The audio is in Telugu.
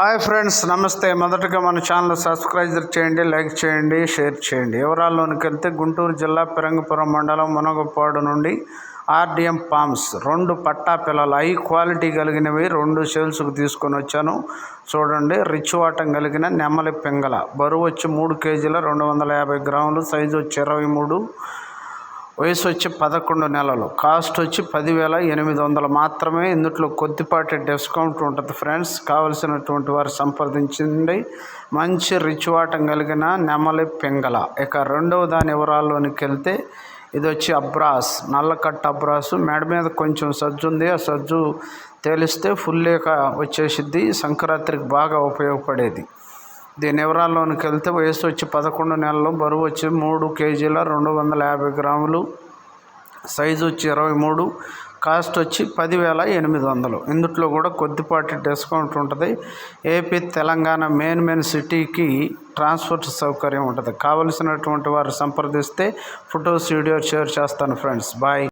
హాయ్ ఫ్రెండ్స్ నమస్తే. మొదటగా మన ఛానల్ సబ్స్క్రైబ్ చేయండి లైక్ చేయండి షేర్ చేయండి. వివరాల్లోనికి వెళ్తే గుంటూరు జిల్లా పిరంగపురం మండలం మునగపాడు నుండి ఆర్డిఎం పామ్స్ రెండు పట్టా పిల్లలు. హై క్వాలిటీ కలిగినవి రెండు సేల్స్కి తీసుకొని వచ్చాను. చూడండి రిచ్ వాటం కలిగిన నెమ్మలి పింగల బరువు వచ్చి మూడు కేజీల రెండు వందల యాభై గ్రాములు సైజు వచ్చి ఇరవై మూడు. వయసు వచ్చి పదకొండు నెలలు కాస్ట్ వచ్చి పదివేల ఎనిమిది వందలు మాత్రమే. ఇందులో కొద్దిపాటి డిస్కౌంట్ ఉంటుంది ఫ్రెండ్స్. కావలసినటువంటి వారు సంప్రదించండి. మంచి రిచ్వాటం కలిగిన నెమలి పింగళ. ఇక రెండవ దాని వివరాల్లోనికి వెళ్తే ఇది వచ్చి అబ్రాస్ నల్లకట్ట అబ్రాసు. మెడ మీద కొంచెం సజ్జు ఉంది. ఆ సజ్జు తేలిస్తే ఫుల్గా వచ్చేసిద్ది. సంక్రాంతికి బాగా ఉపయోగపడేది. దీని వివరాల్లోనికి వెళ్తే వయసు వచ్చి పదకొండు నెలలు బరువు వచ్చి మూడు కేజీల రెండు వందల యాభై గ్రాములు సైజు వచ్చి ఇరవై మూడు కాస్ట్ వచ్చి పదివేల ఎనిమిది వందలు. ఇందుట్లో కూడా కొద్దిపాటి డిస్కౌంట్ ఉంటుంది. ఏపీ తెలంగాణ మెయిన్ మెయిన్ సిటీకి ట్రాన్స్పోర్ట్ సౌకర్యం ఉంటుంది. కావలసినటువంటి వారు సంప్రదిస్తే ఫొటోస్ వీడియో షేర్ చేస్తాను ఫ్రెండ్స్. బాయ్.